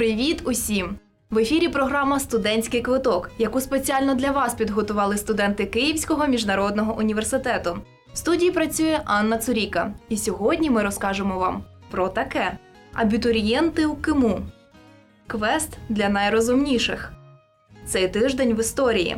Привіт усім! В ефірі програма Студентський квиток, яку спеціально для вас підготували студенти Київського міжнародного університету. В студії працює Анна Цуріка, і сьогодні ми розкажемо вам про таке: абітурієнти у Киму. Квест для найрозумніших. Цей тиждень в історії.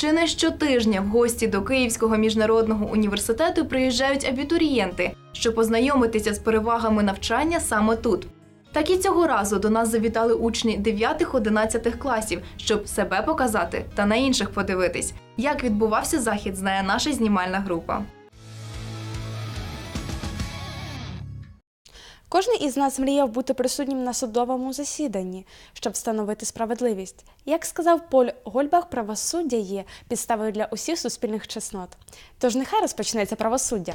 Чи не щотижня в гості до Київського міжнародного університету приїжджають абітурієнти, щоб познайомитися з перевагами навчання саме тут. Так і цього разу до нас завітали учні 9-11 класів, щоб себе показати та на інших подивитись, як відбувався захід, знає наша знімальна група. Кожен із нас мріяв бути присутнім на судовому засіданні, щоб встановити справедливість. Як сказав Поль Гольбах, правосуддя є підставою для усіх суспільних чеснот. Тож нехай розпочнеться правосуддя.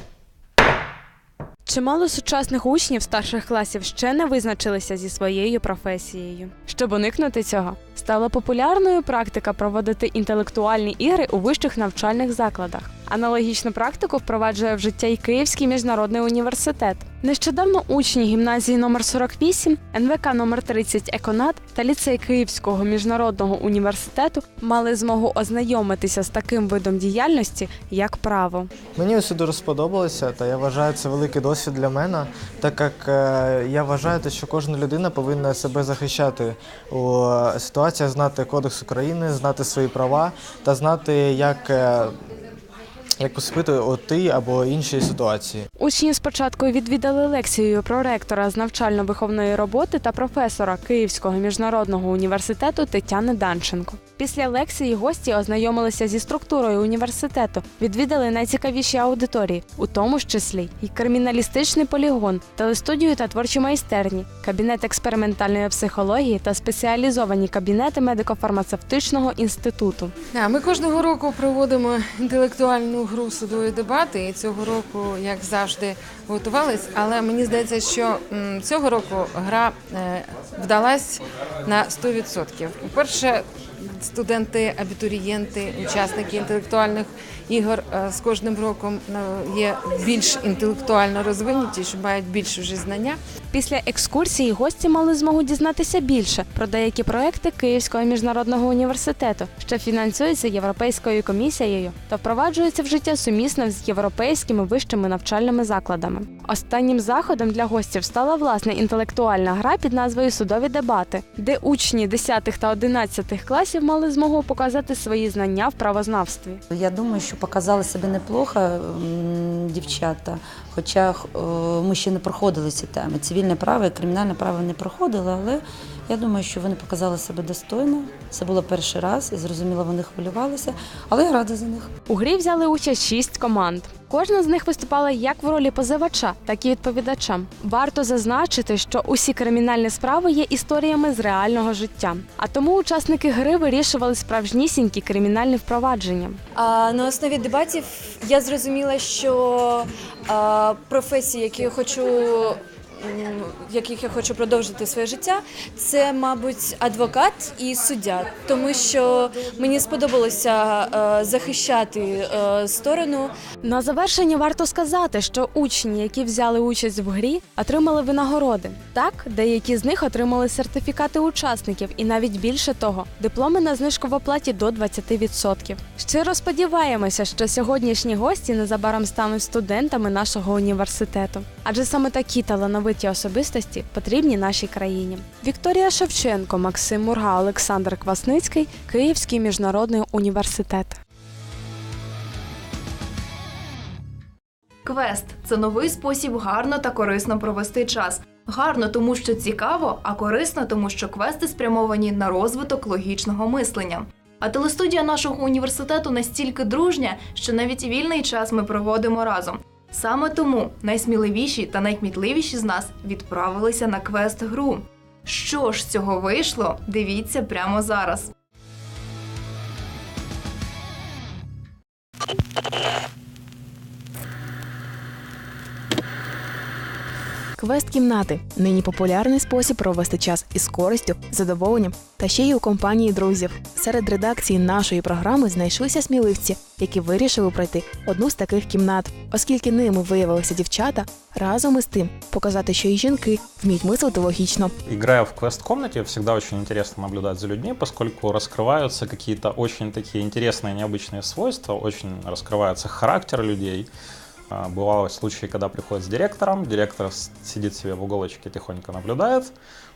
Чимало сучасних учнів старших класів ще не визначилися зі своєю професією. Щоб уникнути цього, стала популярною практика проводити інтелектуальні ігри у вищих навчальних закладах. Аналогічну практику впроваджує в життя й Київський міжнародний університет. Нещодавно учні гімназії номер 48, НВК номер 30 Еконат та ліцей Київського міжнародного університету мали змогу ознайомитися з таким видом діяльності, як право. Мені ось дуже сподобалося, та я вважаю це великий досвід для мене, так як е, я вважаю, що кожна людина повинна себе захищати у ситуаціях, знати Кодекс України, знати свої права та знати, як, е, як поступити у тій або іншій ситуації. Учні спочатку відвідали лекцію про ректора з навчально-виховної роботи та професора Київського міжнародного університету Тетяни Данченко. Після лекції гості ознайомилися зі структурою університету, відвідали найцікавіші аудиторії, у тому ж числі й криміналістичний полігон, телестудію та творчі майстерні, кабінет експериментальної психології та спеціалізовані кабінети медико-фармацевтичного інституту. Ми кожного року проводимо інтелектуальну гру судові дебати. І цього року, як завжди, готувались. Але мені здається, що цього року гра е, вдалась на 100%. По-перше, студенти, абітурієнти, учасники інтелектуальних ігор е, з кожним роком е, є більш інтелектуально розвинуті, мають більше вже знання. Після екскурсії гості мали змогу дізнатися більше про деякі проекти Київського міжнародного університету, що фінансуються Європейською комісією та впроваджуються в життя сумісно з європейськими вищими навчальними закладами. Останнім заходом для гостів стала власне інтелектуальна гра під назвою Судові дебати, де учні 10 та 11 класів мали змогу показати свої знання в правознавстві. Я думаю, що показали себе неплохо дівчата, хоча е, ми ще не проходили ці теми. Цивільне право і кримінальне право не проходили, але я думаю, що вони показали себе достойно. Це було перший раз, і зрозуміло, вони хвилювалися, але я рада за них. У грі взяли участь шість команд. Кожна з них виступала як в ролі позивача, так і відповідача. Варто зазначити, що усі кримінальні справи є історіями з реального життя. А тому учасники гри вирішували справжнісінькі кримінальні впровадження. А на основі дебатів я зрозуміла, що професії, які я хочу. Яких я хочу продовжити своє життя, це, мабуть, адвокат і суддя, тому що мені сподобалося е, захищати е, сторону На завершення варто сказати, що учні, які взяли участь в грі, отримали винагороди. Так, деякі з них отримали сертифікати учасників і навіть більше того, дипломи на знижку в оплаті до 20%. Щиро сподіваємося, що сьогоднішні гості незабаром стануть студентами нашого університету, адже саме такі талановиті особистості потрібні нашій країні. Вікторія Шевченко, Максим Мурга, Олександр Квасницький, Київський міжнародний університет. Квест це новий спосіб гарно та корисно провести час. Гарно, тому що цікаво, а корисно, тому що квести спрямовані на розвиток логічного мислення. А телестудія нашого університету настільки дружня, що навіть вільний час ми проводимо разом. Саме тому найсміливіші та найкмітливіші з нас відправилися на квест-гру. Що ж з цього вийшло? Дивіться прямо зараз. Квест-кімнати нині популярний спосіб провести час із користю, задоволенням та ще й у компанії друзів. Серед редакції нашої програми знайшлися сміливці, які вирішили пройти одну з таких кімнат, оскільки ними виявилися дівчата, разом із тим показати, що і жінки вміють мислити логічно. Играя в квест-комнате, всегда очень интересно наблюдать за людьми, поскольку раскрываются какие-то очень такие интересные, необычные свойства, очень раскрывается характер людей. А, Бывали случаи, когда приходит с директором, директор с- сидит себе в уголочке, тихонько наблюдает,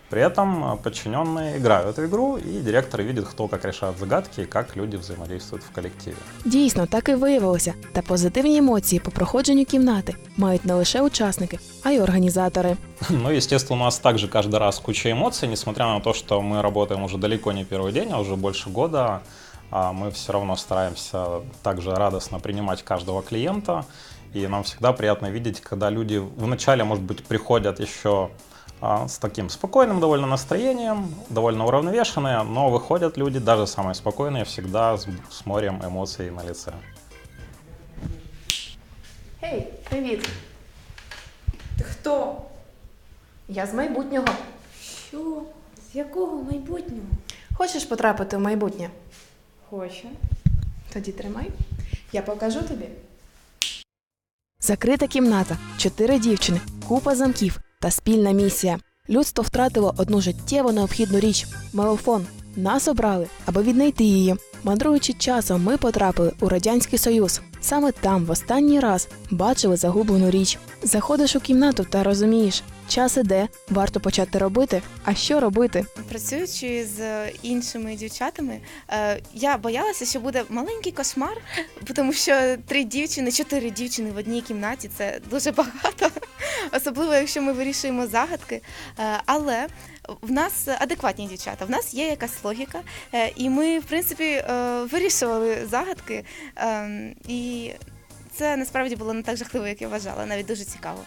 при этом а, подчиненные играют в игру, и директор видит, кто как решает загадки и как люди взаимодействуют в коллективе. Дійсно, так і виявилося. Та позитивні емоції по проходженню кімнати мають не лише учасники, а й організатори. Ну, естественно, у нас также каждый раз куча эмоций, несмотря на то, что мы работаем уже далеко не первый день, а уже больше года, а мы все равно стараемся также радостно принимать каждого клиента, и нам всегда приятно видеть, когда люди вначале, может быть, приходят еще а, с таким спокойным довольно настроением, довольно уравновешенные, но выходят люди, даже самые спокойные, всегда с, с морем эмоций на лице. Гей, привіт. Ти хто? Я з майбутнього. Що? З якого майбутнього? Хочеш потрапити в майбутнє? Хочу. Тоді тримай. Я покажу тобі. Закрита кімната, чотири дівчини, купа замків та спільна місія. Людство втратило одну життєво необхідну річ мелофон. Нас обрали, аби віднайти її. Мандруючи часом, ми потрапили у радянський союз. Саме там в останній раз бачили загублену річ. Заходиш у кімнату та розумієш, час іде, варто почати робити. А що робити? Працюючи з іншими дівчатами, е, я боялася, що буде маленький кошмар, тому що три дівчини, чотири дівчини в одній кімнаті це дуже багато, особливо якщо ми вирішуємо загадки. Е, Але в нас адекватні дівчата, в нас є якась логіка, е, і ми, в принципі, е, вирішували загадки. е, І це насправді було не так жахливо, як я вважала, навіть дуже цікаво.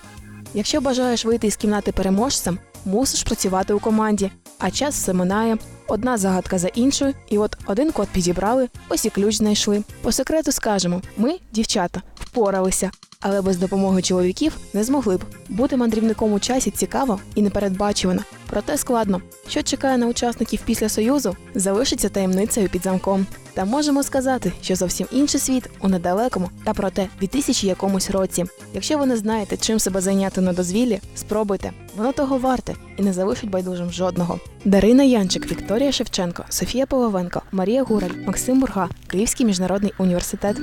Якщо бажаєш вийти із кімнати переможцем, мусиш працювати у команді, а час все минає. Одна загадка за іншою, і от один код підібрали, ось і ключ знайшли. По секрету скажемо: ми, дівчата, впоралися, але без допомоги чоловіків не змогли б. Бути мандрівником у часі цікаво і непередбачувано, проте складно. Що чекає на учасників після союзу, залишиться таємницею під замком. Та можемо сказати, що зовсім інший світ у недалекому та проте 2000 якомусь році. Якщо ви не знаєте, чим себе зайняти на дозвіллі, спробуйте. Воно того варте і не залишить байдужим жодного. Дарина Янчик, Вікторія Шевченко, Софія Половенко, Марія Гураль, Максим Бурга, Київський міжнародний університет.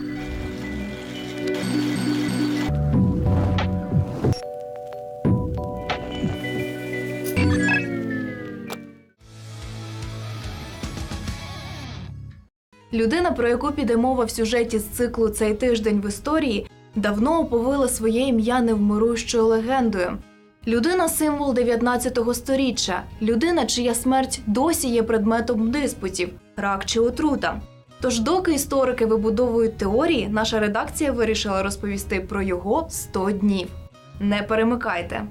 Людина, про яку піде мова в сюжеті з циклу Цей тиждень в історії, давно оповила своє ім'я невмирущою легендою. Людина символ 19 сторіччя, людина, чия смерть досі є предметом диспутів, рак чи отрута. Тож, доки історики вибудовують теорії, наша редакція вирішила розповісти про його 100 днів. Не перемикайте.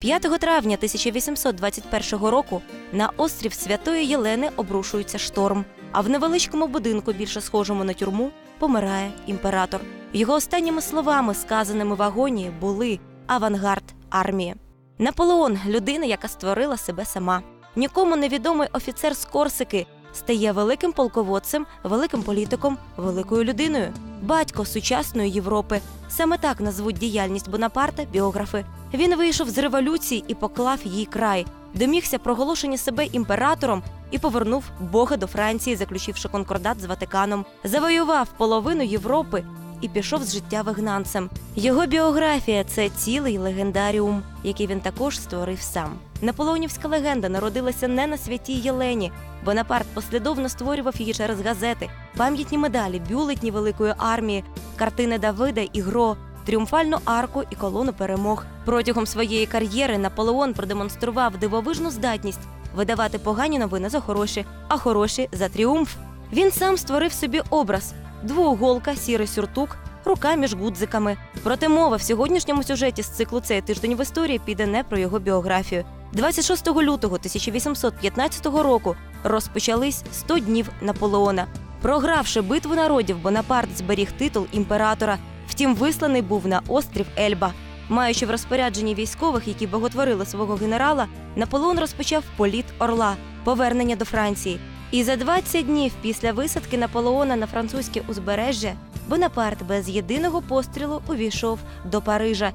5 травня 1821 року на острів Святої Єлени обрушується шторм, а в невеличкому будинку, більше схожому на тюрму, помирає імператор. Його останніми словами, сказаними в агонії, були авангард армії. Наполеон людина, яка створила себе сама. Нікому невідомий офіцер з Корсики стає великим полководцем, великим політиком, великою людиною, батько сучасної Європи. Саме так назвуть діяльність Бонапарта біографи. Він вийшов з революції і поклав їй край, домігся проголошення себе імператором і повернув Бога до Франції, заключивши конкордат з Ватиканом, завоював половину Європи і пішов з життя вигнанцем. Його біографія це цілий легендаріум, який він також створив сам. Наполеонівська легенда народилася не на святій Єлені. Бонапарт послідовно створював її через газети, пам'ятні медалі, бюлетні великої армії, картини Давида і Гро, тріумфальну арку і колону перемог. Протягом своєї кар'єри Наполеон продемонстрував дивовижну здатність видавати погані новини за хороші, а хороші за тріумф. Він сам створив собі образ: двууголка, сірий сюртук, рука між гудзиками. Проте мова в сьогоднішньому сюжеті з циклу цей тиждень в історії піде не про його біографію. 26 лютого 1815 року розпочались 100 днів Наполеона. Програвши битву народів, Бонапарт зберіг титул імператора. Втім, висланий був на острів Ельба. Маючи в розпорядженні військових, які боготворили свого генерала, Наполеон розпочав політ Орла, повернення до Франції. І за 20 днів після висадки Наполеона на французьке узбережжя Бонапарт без єдиного пострілу увійшов до Парижа.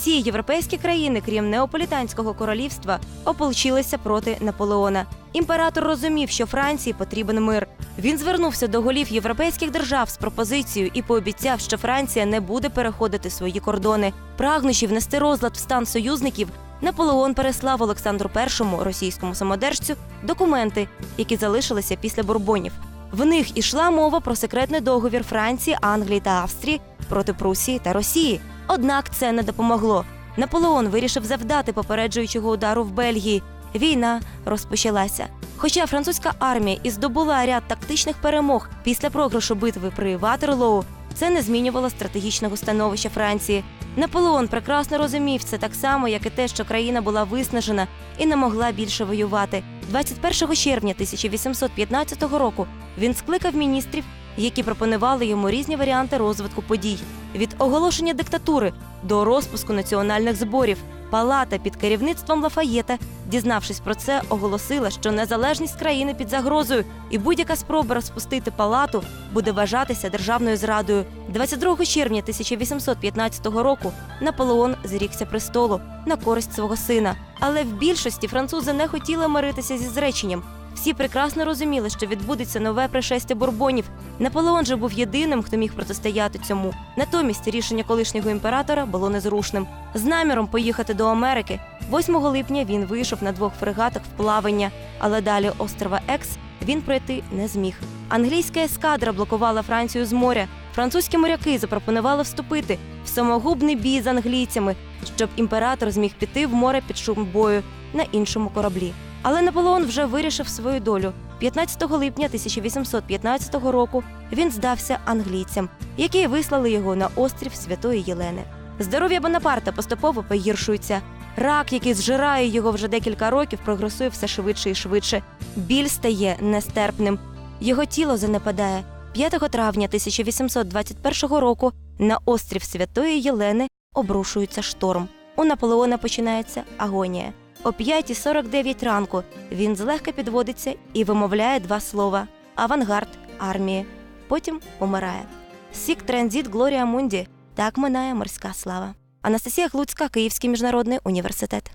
Всі європейські країни, крім Неаполітанського королівства, ополчилися проти Наполеона. Імператор розумів, що Франції потрібен мир. Він звернувся до голів європейських держав з пропозицією і пообіцяв, що Франція не буде переходити свої кордони. Прагнучи внести розлад в стан союзників, Наполеон переслав Олександру І, російському самодержцю, документи, які залишилися після бурбонів. В них ішла мова про секретний договір Франції, Англії та Австрії проти Прусії та Росії. Однак це не допомогло. Наполеон вирішив завдати попереджуючого удару в Бельгії. Війна розпочалася. Хоча французька армія і здобула ряд тактичних перемог після програшу битви при Ватерлоу, це не змінювало стратегічного становища Франції. Наполеон прекрасно розумів це так само, як і те, що країна була виснажена і не могла більше воювати. 21 червня 1815 року він скликав міністрів, які пропонували йому різні варіанти розвитку подій від оголошення диктатури до розпуску національних зборів. Палата під керівництвом Лафаєта, дізнавшись про це, оголосила, що незалежність країни під загрозою, і будь-яка спроба розпустити палату буде вважатися державною зрадою. 22 червня 1815 року Наполеон зрікся престолу на користь свого сина. Але в більшості французи не хотіли миритися зі зреченням. Всі прекрасно розуміли, що відбудеться нове пришестя бурбонів. Наполеон же був єдиним, хто міг протистояти цьому. Натомість рішення колишнього імператора було незрушним. З наміром поїхати до Америки 8 липня він вийшов на двох фрегатах в плавання, але далі острова Екс він пройти не зміг. Англійська ескадра блокувала Францію з моря. Французькі моряки запропонували вступити в самогубний бій з англійцями, щоб імператор зміг піти в море під шум бою на іншому кораблі. Але Наполеон вже вирішив свою долю. 15 липня 1815 року він здався англійцям, які вислали його на острів Святої Єлени. Здоров'я Бонапарта поступово погіршується. Рак, який зжирає його вже декілька років, прогресує все швидше і швидше. Біль стає нестерпним. Його тіло занепадає. 5 травня 1821 року на острів Святої Єлени обрушується шторм. У Наполеона починається агонія. О 5.49 ранку він злегка підводиться і вимовляє два слова: авангард армії. Потім помирає. Сік транзит Глорія Мунді. Так минає морська слава. Анастасія Глуцька, Київський міжнародний університет.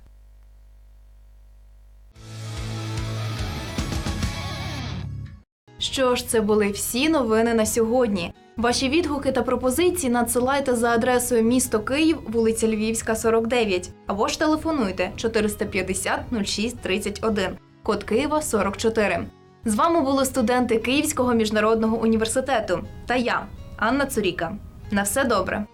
Що ж, це були всі новини на сьогодні. Ваші відгуки та пропозиції надсилайте за адресою місто Київ, вулиця Львівська, 49, або ж телефонуйте 450 06 31, код Києва 44. З вами були студенти Київського міжнародного університету та я, Анна Цуріка. На все добре.